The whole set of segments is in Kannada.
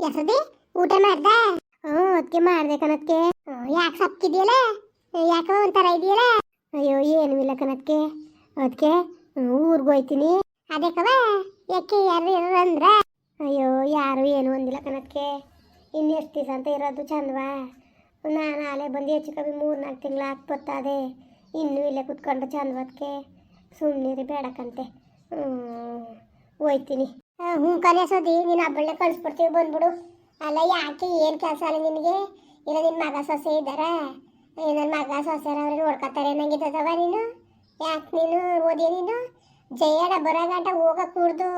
ಯಸದಿ ಊಟ ಮಾಡ್ದ? ಹ್ಞೂ ಅದಕ್ಕೆ ಮಾಡ್ದೆ ಕಣಕ್ಕೆ ಯಾಕೆ ಸಪ್ಕಿದೆಯಲ್ಲ? ಯಾಕೋ ಒಂಥರ ಇದೆಯಲ್ಲ? ಅಯ್ಯೋ, ಏನೂ ಇಲ್ಲ ಕಣಕ್ಕೆ ಅದಕ್ಕೆ ಊರಿಗೆ ಹೋಯ್ತೀನಿ. ಅದೇ ಕವ ಯಾಕೆ ಯಾರು ಇರೋರು ಅಂದ್ರ? ಅಯ್ಯೋ, ಯಾರು ಏನು ಒಂದಿಲ್ಲ ಕಣಕ್ಕೆ ಇನ್ನು ಎಷ್ಟು ದಿವಸ ಅಂತ ಇರೋದು ಚಂದವಾ? ನಾನು ಆಲೆ ಬಂದು ಹೆಚ್ಚು ಕಮ್ಮಿ ಮೂರು ನಾಲ್ಕು ತಿಂಗಳು ಹಾಕ್ಬತ್ತಾದೆ ಇನ್ನೂ ಇಲ್ಲೇ ಕುತ್ಕೊಂಡು ಚಂದವದಕ್ಕೆ ಸುಮ್ಮನೆ ಬೇಡಕ್ಕಂತೆ ಹೋಯ್ತೀನಿ. ಹ್ಞೂ ಕಲಿಸೋದಿ ನೀನು ಹಬ್ಬಳ್ಳೆ ಕಳಿಸ್ಬಿಡ್ತೀವಿ ಬಂದ್ಬಿಡು. ಅಲ್ಲ, ಯಾಕೆ ಏನು ಕೆಲಸ ಅಲ್ಲ ನಿನಗೆ? ಇಲ್ಲ ನಿನ್ನ ಮಗ ಸೊಸೆ ಇದ್ದಾರಾ? ನನ್ನ ಮಗ ಸೊಸೆರ ಅವ್ರಿಗೆ ನೋಡ್ಕೊತಾರೆ ನಂಗಿದ್ದದವ ನೀನು? ಯಾಕೆ ನೀನು? ಓದಿ ನೀನು? ಜಯಡ ಬರೋ ಗಂಟ ಕೂಡ್ದು.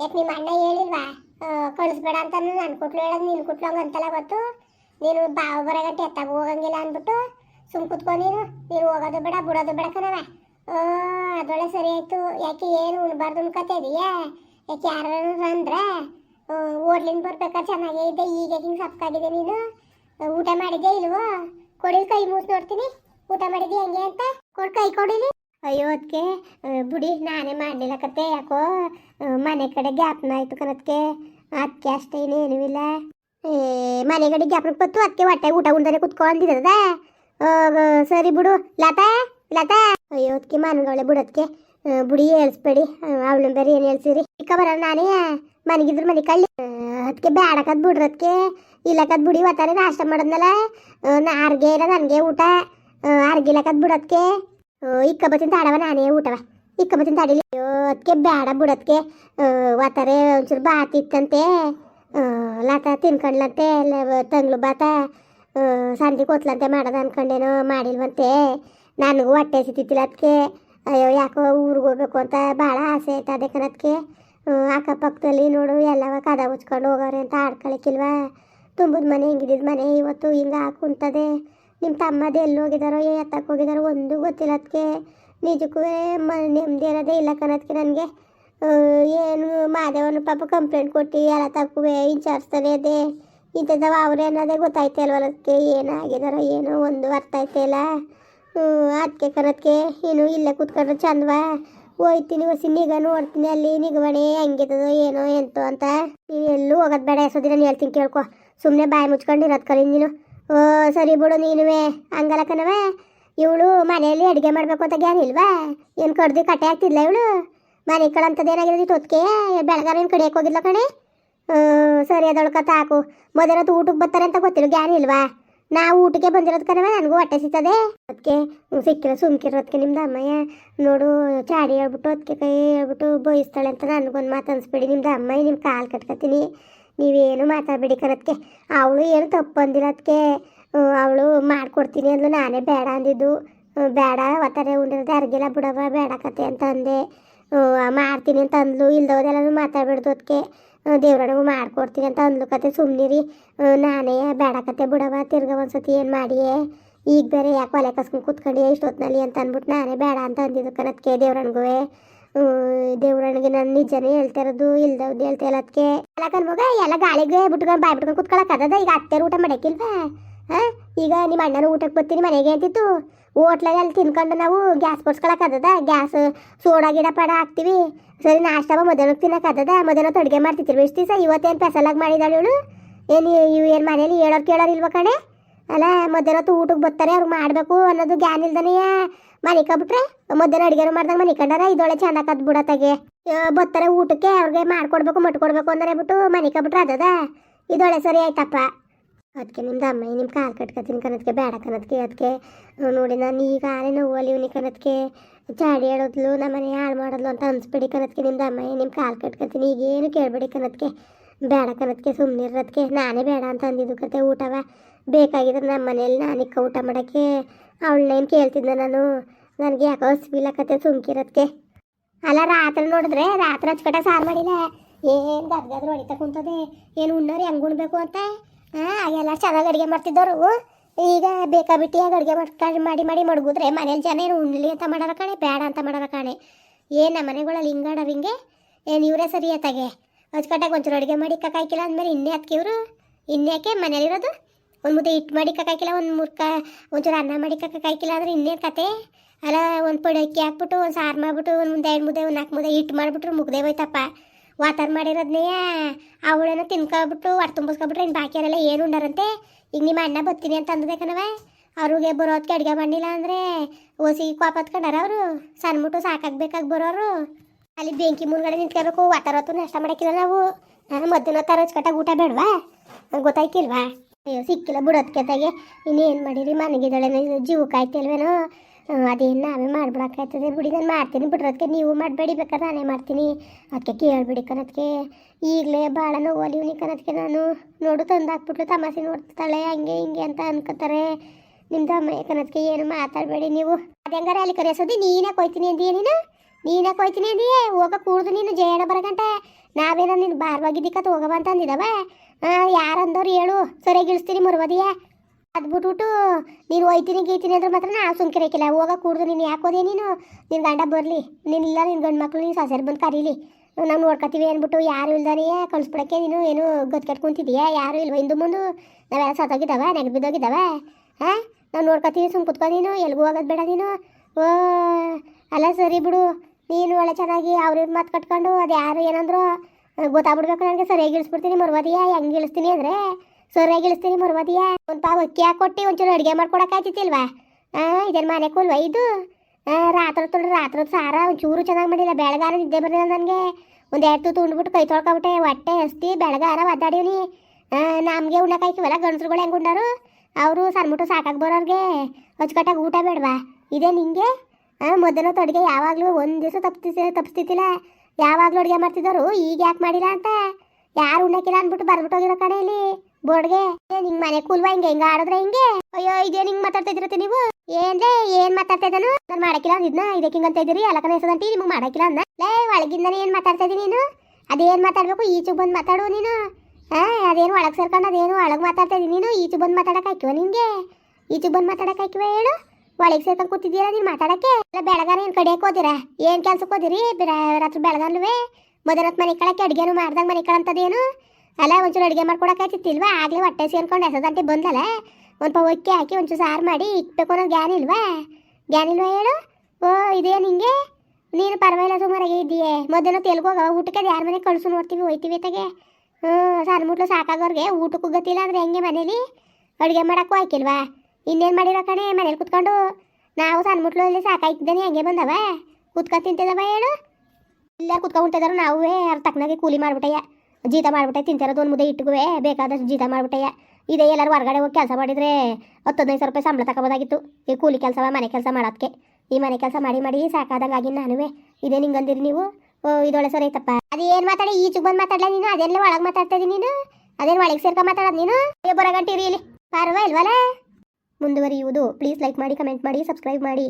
ಯಾಕೆ ನಿಮ್ಮ ಅಣ್ಣ ಹೇಳಿಲ್ವಾ? ಕಳಿಸ್ಬೇಡ ಅಂತ ನಾನು ಕುಟ್ಲು ಹೇಳೋದು ನೀನು ಹಂಗೆ ಅಂತಲ್ಲ ಗೊತ್ತು? ನೀನು ಬಾವು ಬರೋ ಗಂಟೆ ಎತ್ತಾಗ ಹೋಗಂಗಿಲ್ಲ ಅಂದ್ಬಿಟ್ಟು ಸುಮ್ ಕುತ್ಕೊ ನೀನು. ನೀನು ಹೋಗೋದು ಬೇಡ, ಬಿಡೋದು ಬೇಡ ಕಣವ ಅದೊಳ್ಳೆ ಸರಿ ಆಯಿತು. ಯಾಕೆ ಏನು ಉಣ್ಬಾರ್ದು ಅನ್ಕೋತಾ ಇದೀಯಾ? ಯಾಕೆ ಯಾರು ಅಂದ್ರೆ ಓಡ್ಲಿಂದ ಬರ್ಬೇಕಾ? ಚೆನ್ನಾಗೇ ಇದ್ದೆ ಈಗ ಹಿಂಗೆ ಸಪ್ಕಾಗಿದೆ ನೀನು. ಊಟ ಮಾಡಿದ್ಯಾ ಇಲ್ವೋ? ಕೊಡಿ, ಕೈ ಮೂಸ್ ನೋಡ್ತೀನಿ. ಊಟ ಮಾಡಿದ್ಯಾ ಹೆಂಗೆ ಅಂತ? ಕೊಡ್, ಕೈ ಕೊಡಿಲಿ. ಅಯ್ಯೋ ಅದಕ್ಕೆ ಬುಡಿ, ನಾನೇ ಮಾಡಲಿಲ್ಲ ಕತೆ, ಯಾಕೋ ಮನೆ ಕಡೆ ಗ್ಯಾಪ್ನ ಆಯ್ತು ಕನತ್ಕೆ ಅದಕ್ಕೆ ಅಷ್ಟೇ ಇನ್ನೇನೂ ಇಲ್ಲ. ಏ, ಮನೆ ಕಡೆ ಗ್ಯಾಪ್ನಕ್ಕೆ ಬತ್ತು ಅದಕ್ಕೆ ಹೊಟ್ಟೆ ಊಟ ಉಂಡರೆ ಕುತ್ಕೊಂಡಿದ್ದದ ಸರಿ ಬಿಡು. ಲತಾ ಲತಾ. ಅಯ್ಯೋ ಅದಕ್ಕೆ ಮನಗಳೇ ಬಿಡೋದಕ್ಕೆ ಬುಡಿ ಎಳ್ಸ್ಬೇಡಿ. ಅವಳು ಬೇರೆ ಏನು ಹೇಳ್ಸಿರಿ ಬರ ನಾನೇ. ಮನೆಗಿದ್ರ ಮನೆ ಕಳ್ಳಿ. ಅದಕ್ಕೆ ಬೇಡಕದ್ ಬಿಡ್ರದ್ಕೆ ಇಲ್ಲಕದ್ ಬುಡಿ ಒತ್ತಾರೆ ನಾಷ್ಟ ಮಾಡದ್ನಲ್ಲ. ಅರ್ಗೆ ಇಲ್ಲ, ನನಗೆ ಊಟ. ಅರ್ಗಿಲಕದ್ ಬಿಡೋದಕ್ಕೆ ಇಕ್ಕ ಬತ್ತಿನ ತಾಡವ, ನಾನೇ ಊಟವ. ಇಕ್ಕ ಬತ್ತಿನ ತಾಡಿಲಿ. ಅದಕ್ಕೆ ಬ್ಯಾಡ ಬಿಡೋದಕ್ಕೆ ಒತ್ತಾರೆ ಒಂಚೂರು ಬಾತ್ ಇತ್ತಂತೆ. ಲತ ಲತಾ ತಿನ್ಕೊಂಡ್ಲಂತೆ ತಂಗ್ಳು ಬಾತ. ಸಂಜೆ ಕೊತ್ಲಂತೆ ಮಾಡೋದು ಅನ್ಕೊಂಡೇನೋ ಮಾಡಿಲ್ವಂತೆ. ನನಗೂ ಹೊಟ್ಟೆ ಸಿತಿತ್ತಿಲ್ಲ ಅದಕ್ಕೆ ಅಯ್ಯೋ, ಯಾಕೋ ಊರಿಗೆ ಹೋಗ್ಬೇಕು ಅಂತ ಭಾಳ ಆಸೆ ಐತೆ ಅದಕ್ಕೆ ಅಕ್ಕಪಕ್ಕದಲ್ಲಿ ನೋಡು, ಎಲ್ಲವ ಕದ ಮುಚ್ಕೊಂಡು ಹೋಗೋರೆ ಅಂತ ಆಡ್ಕೊಳಕ್ಕಿಲ್ವಾ? ತುಂಬದ ಮನೆ ಹಿಂಗಿದ್ದ ಮನೆ ಇವತ್ತು ಹಿಂಗೆ ಕುಂತದೆ. ನಿಮ್ಮ ತಮ್ಮದು ಎಲ್ಲಿ ಹೋಗಿದಾರೋ ಎತ್ತಕ್ಕೆ ಹೋಗಿದಾರೋ ಒಂದು ಗೊತ್ತಿಲ್ಲ ಅದಕ್ಕೆ ನಿಜಕ್ಕೂ ಮ ನೆಮ್ಮದಿ ಇರೋದೇ ಇಲ್ಲ ಕಣದಕ್ಕೆ ನನಗೆ. ಏನು, ಮಾದೇವನ ಪಾಪ ಕಂಪ್ಲೇಂಟ್ ಕೊಟ್ಟು ಎಲ್ಲ ತಕ್ಕುವೆ ವಿಚಾರಿಸ್ತಾನೆ ಅದೇ ಇಂಥದ್ದವ ಅವ್ರೇನದೇ ಅನ್ನೋದೇ ಗೊತ್ತಾಯ್ತಾ ಇಲ್ವಲ್ಲ ಅದಕ್ಕೆ ಏನಾಗಿದಾರೋ, ಏನೋ ಒಂದು ಅರ್ಥ ಆಯ್ತಾ ಇಲ್ಲ ಅದಕ್ಕೆ ಕನತ್ಕೆ ಏನು ಇಲ್ಲೇ ಕೂತ್ಕೊಂಡ್ರೆ ಚಂದವ. ಹೋಯ್ತೀನಿ ಹೊಸಿ ನಿಗ ನೋಡ್ತೀನಿ ಅಲ್ಲಿ, ನಿಗವಣೆ ಹೆಂಗಿದದೋ ಏನೋ ಎಂತೋ ಅಂತ. ನೀವು ಎಲ್ಲೂ ಹೋಗೋದು ಬೇಡ ಎಸೋದಿನ ನಾನು ಹೇಳ್ತೀನಿ ಕೇಳ್ಕೊ. ಸುಮ್ಮನೆ ಬಾಯಿ ಮುಚ್ಕೊಂಡಿರೋದು ಕಲಿ ನೀನು. ಓ, ಸರಿ ಬಿಡು ನೀನುವೆ. ಹಂಗಲ್ಲ ಕಣವೆ ಇವಳು ಮನೆಯಲ್ಲಿ ಅಡುಗೆ ಮಾಡಬೇಕು ಅಂತ ಗ್ಯಾನ್ ಇಲ್ವಾ? ಏನು ಕಡ್ದು ಕಟ್ಟೆ ಆಗ್ತಿಲ್ಲ ಇವಳು? ಮನೆ ಕಳಂಥದ್ದು ಏನಾಗಿದೆ ತೊತ್ಕೆ? ಬೆಳಗಾರ ಏನು ಕಡಿಯಕ್ಕೆ ಹೋಗಿಲ್ಲ ಕಣೆ? ಸರಿ ಅದೊಳ್ಕ ತಾಕು. ಮೊದಲತ್ತು ಊಟಕ್ಕೆ ಬರ್ತಾರೆ ಅಂತ ಗೊತ್ತಿಲ್ಲ, ಗ್ಯಾನ್ ಇಲ್ವಾ? ನಾವು ಊಟಕ್ಕೆ ಬಂದಿರೋದು ಕಣವೆ ನನಗೂ ಹೊಟ್ಟೆ ಸಿಗ್ತದೆ ಅದಕ್ಕೆ ಸಿಕ್ಕಿರೋ ಸುಮ್ಕಿರೋದಕ್ಕೆ ನಿಮ್ದು ಅಮ್ಮಯ್ಯ. ನೋಡು, ಚಾಡಿ ಹೇಳ್ಬಿಟ್ಟು ಅದಕ್ಕೆ ಕೈ ಹೇಳ್ಬಿಟ್ಟು ಬೋಯಿಸ್ತಾಳೆ ಅಂತ ನನಗೊಂದು ಮಾತು ಅನ್ಸ್ಬೇಡಿ. ನಿಮ್ದು ಅಮ್ಮಯ್ಯ ನಿಮ್ಮ ಕಾಲು ಕಟ್ಕೊತೀನಿ. ನೀವೇನು ಮಾತಾಡಬೇಡಿ ಕಣದಕ್ಕೆ ಅವಳು ಏನು ತಪ್ಪು ಅಂದಿಲ್ಲ ಅದಕ್ಕೆ ಅವಳು ಮಾಡ್ಕೊಡ್ತೀನಿ ಅಂದ್ಲು ನಾನೇ ಬೇಡ ಅಂದಿದ್ದು. ಬೇಡ, ಒತ್ತಾರೆ ಉಂಡಿರೋದು ಅರ್ಗಿಲ್ಲ ಬಿಡವ ಬೇಡ ಕತೆ ಅಂತ ಅಂದೆ. ಮಾಡ್ತೀನಿ ಅಂತ ಅಂದ್ಲು. ಇಲ್ದೋದೆಲ್ಲನೂ ಮಾತಾಡ್ಬಿಡ್ದು ಅದಕ್ಕೆ ದೇವ್ರನಿಗೂ ಮಾಡ್ಕೊಡ್ತೀನಿ ಅಂತ ಅಂದ್ಲು ಕತೆ. ಸುಮ್ಮನಿರಿ ನಾನೇ ಬೇಡ ಕತೆ ಬಿಡವ ತಿರ್ಗ ಒಂದ್ಸತಿ ಏನು ಮಾಡಿಯೇ? ಈಗ ಬೇರೆ ಯಾಕೆ ಒಲೆ ಕಸ್ಕೊಂಡು ಕೂತ್ಕೊಂಡು ಇಷ್ಟೊತ್ತಿನಲ್ಲಿ ಅಂತ ಅಂದ್ಬಿಟ್ಟು ನಾನೇ ಬೇಡ ಅಂತ ಅಂದಿದ್ದು ಕನತ್ಕೆ ದೇವ್ರಣಗೆ ದೇವ್ರನಿಗೆ ನಾನು ನಿಜನೇ ಹೇಳ್ತಾ ಇರೋದು ಇಲ್ದವ್ದು ಹೇಳ್ತಾ ಇಲ್ಲ ಅದಕ್ಕೆ ಎಲ್ಲ ಕನ್ಮಗ ಎಲ್ಲ ಗಾಳಿಗೆ ಬಿಟ್ಕೊಂಡು ಬಾಯ್ ಬಿಟ್ಕೊಂಡು ಕುತ್ಕೊಳಕ್ಕದ ಈಗ ಅತ್ತೆರು ಊಟ ಮಾಡಕ್ಕಿಲ್ವಾ? ಹಾ ಈಗ ನಿಮ್ಮ ಅಣ್ಣನ ಊಟಕ್ಕೆ ಬರ್ತೀನಿ, ಮನೆಗೆ ಅಂತಿತ್ತು ಹೋಟ್ಲಲ್ಲಿ ಅಲ್ಲಿ ತಿನ್ಕೊಂಡು ನಾವು ಗ್ಯಾಸ್ ಬರ್ಸ್ಕೊಳಕ್ಕದ ಗ್ಯಾಸ್ ಸೋಡಾ ಗಿಡ ಪಡ ಹಾಕ್ತೀವಿ. ಸರಿ, ನಾಷ್ಟ ಮಧ್ಯಾಹ್ನಕ್ಕೆ ತಿನ್ನಕ್ಕದ ಮಧ್ಯಾಹ್ನ ಅಡುಗೆ ಮಾಡ್ತಿದ್ರು. ಇಷ್ಟು ದಿವಸ ಇವತ್ತೇನು ಪೆಸಲಾಗಿ ಮಾಡಿದಾಳೆ ಇವಳು? ಏನು ಇವು ಏನು ಮನೇಲಿ ಹೇಳೋರು ಕೇಳೋರು ಇಲ್ವ ಕಣೆ? ಅಲ್ಲ, ಮಧ್ಯಾಹ್ನ ಊಟಕ್ಕೆ ಬರ್ತಾರೆ ಅವ್ರಿಗೆ ಮಾಡಬೇಕು ಅನ್ನೋದು ಗ್ಯಾನ್ ಇಲ್ದನೆಯ? ಮನಿಕಬಿಟ್ರೆ ಮಧ್ಯಾಹ್ನ ಅಡುಗೆ ಮಾಡ್ದಾಗ ಮನಿಕಂಡಾರ ಇದೊಳೆ ಚಂದ ಕದ್ ಬಿಡತ್ತಾಗೆ. ಬರ್ತಾರೆ ಊಟಕ್ಕೆ, ಅವ್ರಿಗೆ ಮಾಡ್ಕೊಡ್ಬೇಕು, ಮಟ್ಕೊಡ್ಬೇಕು ಅಂದರೆ ಬಿಟ್ಟು ಮನಿಕಬಿಟ್ರೆ ಅದದ ಇದೊಳೆ ಸರಿ ಆಯ್ತಪ್ಪ. ಅದಕ್ಕೆ ನಿಮ್ದು ಅಮ್ಮ ನಿಮ್ಮ ಕಾಲು ಕಟ್ಕೊತೀನಿ ಕನ್ನದಕ್ಕೆ ಬೇಡ ಕನ್ನದಕ್ಕೆ ಅದಕ್ಕೆ ನೋಡಿ ನಾನು ಈಗ ಆಲೆ ನೋವು ಅಲ್ಲಿ ಕನ್ನದಕ್ಕೆ ಚಾಡಿ ಹೇಳೋದ್ಲು, ನಮ್ಮ ಮನೆ ಹಾಳು ಮಾಡೋದ್ಲು ಅಂತ ಅನ್ಸ್ಬಿಡಿ ಕನ್ನದಕ್ಕೆ ನಿಮ್ದು ಅಮ್ಮ ನಿಮ್ಮ ಕಾಲು ಕಟ್ಕೊತೀನಿ. ಈಗೇನು ಕೇಳಬೇಡಿ ಕನ್ನದಕ್ಕೆ ಬೇಡ ಕನ್ನದಕ್ಕೆ ಸುಮ್ಮನೆ ಇರೋದಕ್ಕೆ ನಾನೇ ಬೇಡ ಅಂತ ಅಂದಿದ್ದು ಕತೆ, ಊಟವ ಬೇಕಾಗಿದ್ರೆ ನಮ್ಮ ಮನೇಲಿ ನಾನಿಕ್ಕ ಊಟ ಮಾಡೋಕ್ಕೆ. ಅವಳನ್ನೇನು ಕೇಳ್ತಿದ್ದೆ ನಾನು? ನನಗೆ ಯಾಕೋ ಹಸಿವಿಲ್ಲ ಕತೆ ಸುಮ್ಕಿರೋದಕ್ಕೆ ಅಲ್ಲ, ರಾತ್ರಿ ನೋಡಿದ್ರೆ ರಾತ್ರಿ ಹಚ್ಕಟ ಸಾರು ಮಾಡಿಲ್ಲ. ಏನು ಗದ್ಗದ್ರು ಹೊಡಿತಾ ಕುಂತದೆ? ಏನು ಉಣ್ಣೋರು ಹೆಂಗೆ ಉಣ್ಬೇಕು ಅಂತ? ಆಗೆಲ್ಲ ಚೆನ್ನಾಗಿ ಅಡುಗೆ ಮಾಡ್ತಿದ್ದವರು. ಈಗ ಬೇಕಾಬಿಟ್ಟಿಯಾಗಿ ಅಡುಗೆ ಮಾಡ್ಕೊಂಡು ಮಾಡಿ ಮಾಡಿ ಮಡಗಿದ್ರೆ ಮನೇಲಿ ಜನ ಏನು ಉಣ್ಲಿ ಅಂತ ಮಾಡಾರ ಕಾಣೆ, ಬೇಡ ಅಂತ ಮಾಡಾರ ಕಾಣೆ. ಏನು ನಮ್ಮ ಮನೆಗಳಲ್ಲಿ ಹಿಂಗಾಡೋರು ಹಿಂಗೆ ಏನು ಇವರೇ ಸರಿ ಆತಾಗೆ? ಹಚ್ಕಟ್ಟಾಗ ಒಂಚೂರು ಅಡುಗೆ ಮಾಡಿ ಕಾಯ್ಕಿಲ್ಲ ಅಂದಮೇಲೆ ಇನ್ನೇ ಇವರು? ಇನ್ಯಾಕೆ ಮನೇಲಿರೋದು ಒಂದು ಮುದ್ದೆ ಹಿಟ್ಟು ಮಾಡಿ ಕಾಯ್ಕಿಲ್ಲ ಒಂದು ಮುರ್ಕ, ಒಂಚೂರು ಅನ್ನ ಮಾಡಿ ಕಾಯ್ಕಿಲ್ಲ ಅಂದ್ರೆ ಇನ್ನೇನು ಕತೆ? ಅಲ್ಲ, ಒಂದು ಪಡಿ ಅಕ್ಕಿ ಹಾಕ್ಬಿಟ್ಟು, ಒಂದು ಸಾರು ಮಾಡಿಬಿಟ್ಟು, ಒಂದು ಮುಂದೆ ಎರಡು ಮುದ್ದೆ, ಒಂದು ನಾಲ್ಕು ಮುದ್ದೆ ಹಿಟ್ಟು ಮಾಡಿಬಿಟ್ರು ಮುಗ್ದೇ ಹೋಯ್ತಪ್ಪ. ವಾತಾರ ಮಾಡಿರೋದ್ನೇ ಅವಳೇನೋ ತಿನ್ಕೊಬಿಟ್ಟು ಹೊಟ್ಟೆ ತುಂಬಿಸ್ಕೊಬಿಟ್ರೆ ಇನ್ನು ಬಾಕಿಯವರೆಲ್ಲ ಏನು ಉಂಡಾರಂತೆ? ಈಗ ನಿಮ್ಮ ಅಣ್ಣ ಬರ್ತೀನಿ ಅಂತ ಅಂದದೆ ಕಣವೆ ಅವ್ರಿಗೆ ಬರೋದಕ್ಕೆ ಅಡುಗೆ ಮಾಡಿಲ್ಲ ಅಂದರೆ ಓಸಿ ಕೋಪ ಹತ್ಕೊಂಡಾರ ಅವರು? ಸಣ್ಣ ಸಾಕಾಗ್ಬೇಕಾಗಿ ಬರೋರು? ಅಲ್ಲಿ ಬೆಂಕಿ ಮುಂದ್ಗಡೆ ನಿಂತ್ಕೋಬೇಕು ಹೊತ್ತು ನಷ್ಟ ಮಾಡೋಕ್ಕಿಲ್ಲ ನಾವು. ನಾನು ಮಧ್ಯಾಹ್ನ ಕಟ್ಟಾಗ ಊಟ ಬೇಡವಾ? ನಂಗೆ ಗೊತ್ತಾಯ್ತಿಲ್ವಾ ಅಯ್ಯೋ, ಸಿಕ್ಕಿಲ್ಲ ಬಿಡೋದಕ್ಕೆ ತಾಗೆ ಇನ್ನೇನು ಮಾಡಿರಿ ಮನೆಗಿದ್ದಾಳೆ ಜೀವಕ್ಕೆ ಆಯ್ತಿಲ್ವೇನೋ ಅದೇನು ನಾವೇ ಮಾಡ್ಬಿಡಕ್ಕಾಯ್ತದೆ ಬಿಡಿ, ನಾನು ಮಾಡ್ತೀನಿ ಬಿಡ್ರೋದಕ್ಕೆ ನೀವು ಮಾಡಬೇಡಿ ಬೇಕಾದ್ರೆ ನಾನೇ ಮಾಡ್ತೀನಿ. ಅದಕ್ಕೆ ಕೇಳ್ಬಿಡಿ ಕಣದಕ್ಕೆ ಈಗಲೇ ಭಾಳ ನೋವಲ್ಲಿ ಇವನಿ ಕಣದಕ್ಕೆ ನಾನು. ನೋಡು ತಂದು ಹಾಕ್ಬಿಟ್ಟು ತಮಾಷೆ ನೋಡ್ತಾಳೆ ಹಂಗೆ ಹಿಂಗೆ ಅಂತ ಅನ್ಕೋತಾರೆ. ನಿಮ್ದು ಅಮ್ಮ ಕಣದಕ್ಕೆ ಏನು ಮಾತಾಡಬೇಡಿ ನೀವು. ಅದು ಹೆಂಗಾರೆ ಅಲ್ಲಿ ಕರೆಸೋದು ನೀನೇ ಕೊಯ್ತೀನಿ ಅಂದೀಯ ನೀನು? ನೀನೇ ಕೊಯ್ತೀನಿ ಅಂದಿಯೇ? ಹೋಗ ಕೂಡ್ದು ನೀನು ಜಯಣ ಬರಗಂಟ ನಾವೇನೋ ನೀನು ಬಾರ್ವಾಗಿದ್ದಕ್ಕ ಹೋಗವ ಅಂತ ಅಂದಿದವ. ಯಾರಂದವ್ರು ಹೇಳು. ಸರಿಯಾಗಿ ಇಳಿಸ್ತೀನಿ ಮುರ್ವದಿಯ. ಅದು ಬಿಟ್ಬಿಟ್ಟು ನೀನು ಒಯ್ತೀನಿ ಗೀತೀನಿ ಅಂದ್ರೆ ಮಾತ್ರ ನಾ ಸುಮ್ಕಿರಕ್ಕಿಲ್ಲ ಹೋಗ ಕೂಡ್ದು. ನೀನು ಹೋದೆ ನೀನು? ನಿನ್ನ ಗಂಡ ಬರಲಿ. ನೀನಿಲ್ಲ ನಿನ್ನ ಗಂಡು ಮಕ್ಳು ನೀನು ಸೊಸೆರು ಬಂದು ಕರೀಲಿ. ನಾವು ನೋಡ್ಕೊತೀವಿ ಅಂದ್ಬಿಟ್ಟು ಯಾರು ಇಲ್ದಾನೆ ಕಳಿಸ್ಬಿಡಕ್ಕೆ ನೀನು ಏನು ಗತ್ ಕುಂತಿದೀಯಾ ಯಾರು ಇಲ್ವ? ಹಿಂದೂ ಮುಂದೆ ನಾವೆಲ್ಲ ಸತ್ತೋಗಿದ್ದಾವ ನೆಗ್ ಬಿದ್ದೋಗಿದ್ದಾವ? ಹಾಂ? ನಾವು ನೋಡ್ಕೊತೀವಿ ಸುಮ್ಮ ಕುತ್ಕೊ ನೀನು, ಎಲ್ಗೂ ಹೋಗೋದು ಬೇಡ ನೀನು. ಓ, ಅಲ್ಲ ಸರಿ ಬಿಡು. ನೀನು ಒಳ್ಳೆ ಚೆನ್ನಾಗಿ ಅವ್ರಿಗೆ ಮಾತು ಕಟ್ಕೊಂಡು ಅದು ಯಾರು ಏನಂದ್ರು ಗೊತ್ತಾಗ್ಬಿಡ್ಬೇಕು. ನನಗೆ ಸರಿಯಾಗಿ ಇಳಿಸ್ಬಿಡ್ತೀನಿ, ಮರ್ವಾದಿಯಾ? ಹೆಂಗೆ ಇಳಿಸ್ತೀನಿ ಅಂದರೆ? ಸರಿಯಾಗಿ ಇಳಿಸ್ತೀನಿ ಮರ್ವಾದಿಯಾ ಒಂದು ಪಾವ್ ಅಕ್ಕಿ ಹಾಕೊಟ್ಟು ಒಂಚೂರು ಅಡುಗೆ ಮಾಡ್ಕೊಡಕ್ಕಾಯ್ತಿತ್ತಿಲ್ವಾ ಹಾಂ ಇದೇನು ಮನೆ ಕೂಲ್ವ ಇದು? ರಾತ್ರಿ ಹೊತ್ತು ರಾತ್ರಿ ಸಾರ, ಒಂಚೂರು ಚೆನ್ನಾಗಿ ಮಾಡಿಲ್ಲ. ಬೆಳಗಾರ ನಿದ್ದೆ ಬರಲಿಲ್ಲ ನನಗೆ. ಒಂದು ಎರಡು ತೂತು ಉಂಡ್ಬಿಟ್ಟು ಕೈ ತೊಳ್ಕೊಬಿಟ್ಟೆ. ಹೊಟ್ಟೆ ಹಸ್ತಿ, ಬೆಳಗಾರ ಒದ್ದಾಡೀನಿ ನಮಗೆ ಉಣ್ಣಕ್ಕಾಯ್ತೀವಲ್ಲ ಗಂಡಸ್ರುಗಳು ಹೆಂಗೆ ಉಂಡಾರು? ಅವರು ಸಣ್ಮುಟ್ಟು ಸಾಕಾಗಿ ಬರೋರಿಗೆ ಅಚ್ಚುಕಟ್ಟಾಗಿ ಊಟ ಬೇಡವಾ? ಇದೇ ನಿಂಗೆ? ಹಾಂ ಮೊದಲು ಅಡುಗೆ ಯಾವಾಗಲೂ ಒಂದು ದಿವಸ ತಪ್ಪಿಸ ತಪ್ಪಿಸ್ತಿದ್ದಿಲ್ಲ ಯಾವಾಗಲೂ ಅಡುಗೆ ಮಾಡ್ತಿದ್ದವರು ಈಗ ಯಾಕೆ ಮಾಡಿಲ್ಲ ಅಂತ? ಯಾರು ಉಣ್ಣಕ್ಕಿಲ್ಲ ಅಂದ್ಬಿಟ್ಟು ಬರ್ಬಿಟ್ಟು ಹೋಗಿರೋ ಕಡೆ ಇಲ್ಲಿ ಬೋರ್ಡ್ಗೆ ನಿಂಗ್ ಮನೆ ಕೂಲ್ವಾ ಹಿಂಗೆ ಹಿಂಗೆ ಆಡಿದ್ರೆ ಹಿಂಗೆ. ಅಯ್ಯೋ, ಇದೇ ನಿಂಗ್ ಮಾತಾಡ್ತಾ ನೀವು? ಏನ್ರೆ ಏನ್ ಮಾತಾಡ್ತಾ ಇದ್ದಾನು ನಾನು ಮಾಡಕ್ಕಿಲ್ಲ ಅಂದಿದ್ನ ಇದಕ್ಕೆ ಹಿಂಗಂತ ಇದ್ದೀರಿ, ಅಲಕನ ಹೆಸರಂತಿ ನಿಮ್ಗೆ ಮಾಡಕ್ಕಿಲ್ಲ ಅಂದ ಲೇ, ಒಳಗಿಂದನೇ ಏನ್ ಮಾತಾಡ್ತಾ ಇದೀನಿ ನೀನು? ಅದೇನ್ ಮಾತಾಡ್ಬೇಕು, ಈಚೆಗೆ ಬಂದು ಮಾತಾಡು ನೀನು. ಹಾ ಅದೇನು ಒಳಗೆ ಸೇರ್ಕೊಂಡು, ಅದೇನು ಒಳಗೆ ಮಾತಾಡ್ತಾ ಇದ್ದೀನಿ ನೀನು? ಈಚೆ ಬಂದು ಮಾತಾಡಕ್ಕೆ ಹಾಕಿವ ನಿಂಗೆ? ಈಚು ಬಂದು ಮಾತಾಡಕ್ಕೆ ಹಾಕಿವ ಹೇಳು? ಒಳಗೆ ಸೇರ್ಕೊಂಡು ಕೂತಿದ್ದೀರಾ ನೀನು ಮಾತಾಡಕ್ಕೆ? ಇಲ್ಲ ಬೆಳಗಾನ ಏನು ಕಡಿಯಕ್ಕೆ ಹೋದಿರಾ? ಏನು ಕೆಲ್ಸಕ್ಕೆ ಹೋದಿರಿ? ರಾತ್ರಿ ಬೆಳಗಾನ್ಲುವೆ? ಮೊದಲತ್ ಮನೆ ಕಳಕ್ಕೆ ಅಡುಗೆನು ಮಾಡ್ದಂಗೆ ಮನೆ ಕಳಂತದೇನು? ಅಲ್ಲ, ಒಂಚೂರು ಅಡುಗೆ ಮಾಡ್ಕೊಡಕ್ಕಾಗ್ತಿತ್ತಿಲ್ವಾ ಆಗಲೇ ಹೊಟ್ಟೆ ಸೇರ್ಕೊಂಡು ಎಸದಂತೆ ಬಂದಲ್ಲ ಒಂದು ಪಾವು ಅಕ್ಕಿ ಹಾಕಿ, ಒಂಚೂರು ಸಾರು ಮಾಡಿ ಇಕ್ಬೇಕು ಅನ್ನೋದು ಗ್ಯಾನ್ ಇಲ್ವಾ? ಗ್ಯಾನ್ ಇಲ್ವಾ ಹೇಳು? ಓ ಇದೇ ನಿಂಗೆ ನೀನು ಪರವಾಗಿಲ್ಲ ಸುಮಾರಾಗಿ ಇದೆಯೇ ಮೊದಲು ತೆಲುಗು ಹೋಗವ ಊಟಕ್ಕೆ ಯಾರ ಮನೆ ಕಳ್ಸು ನೋಡ್ತೀವಿ, ಹೋಯ್ತೀವಿ ತಗೆ ಹ್ಞೂ ಸಣ್ಣ ಮುಟ್ಲು ಸಾಕಾಗೋರಿಗೆ ಊಟಕ್ಕೂ ಗೊತ್ತಿಲ್ಲ ಅಂದರೆ ಹೆಂಗೆ ಮನೇಲಿ? ಅಡುಗೆ ಮಾಡೋಕ್ಕೂ ಹಾಕಿಲ್ವಾ ಇನ್ನೇನು ಮಾಡಿರೋ ಕಣೆ, ಮನೇಲಿ ಕುತ್ಕೊಂಡು. ನಾವು ಸಣ್ಣ ಮುಟ್ಲು ಇಲ್ಲಿ ಸಾಕಾಯ್ತಿದ್ದಾನೆ, ಹೆಂಗೆ ಬಂದವ? ಕುತ್ಕೊಂಡು ತಿಂತಿದ್ದವ ಹೇಳು? ಇಲ್ಲ ಕುತ್ಕೊಂಡು ಉಂಟಿದ್ರು ನಾವೇ ಅವ್ರ ತಕ್ಕನಾಗೆ ಕೂಲಿ ಮಾಡ್ಬಿಟ್ಟಯ್ಯ. ಜೀತ ಮಾಡ್ಬಿಟ್ಟೆ, ತಿಂತಾರ ಒಂದು ಮುದ್ದೆ ಇಟ್ಟುಗುವೆ ಬೇಕಾದಷ್ಟು ಜೀತ ಮಾಡಿಬಿಟ್ಟೆಯ ಇದೇ ಎಲ್ಲರೂ ಹೊರಗಡೆ ಹೋಗಿ ಕೆಲಸ ಮಾಡಿದರೆ ಹತ್ತು ಹದಿನೈದು ಸಾವಿರ ರೂಪಾಯಿ ಸಂಬಳ ತಗೋಬೋದಾಗಿತ್ತು. ಈ ಕೂಲಿ ಕೆಲಸ ಮನೆ ಕೆಲಸ ಮಾಡೋದಕ್ಕೆ ಈ ಮನೆ ಕೆಲಸ ಮಾಡಿ ಮಾಡಿ ಸಾಕಾದಂಗೆ ನಾನುವೆ. ಇದೇ ನಿಂಗಂದಿರಿ ನೀವು. ಇದೊಳೆ ಸರಿ ಐತಪ್ಪ ಅದೇನು ಮಾತಾಡಿ, ಈಚೆಗೆ ಬಂದು ಮಾತಾಡಲ್ಲ ನೀನು? ಅದೆಲ್ಲ ಒಳಗೆ ಮಾತಾಡ್ತಾ ನೀನು? ಅದೇನು ಒಳಗೆ ಸೇರ್ಕೊ ಮಾತಾಡೋದು ನೀನು? ಬರಗಂಟಿರಿ ಇಲ್ಲಿ. ಪಾರವ ಇಲ್ವಲ್ಲ? ಮುಂದುವರಿಯುವುದು. ಪ್ಲೀಸ್ ಲೈಕ್ ಮಾಡಿ, ಕಮೆಂಟ್ ಮಾಡಿ, ಸಬ್ಸ್ಕ್ರೈಬ್ ಮಾಡಿ.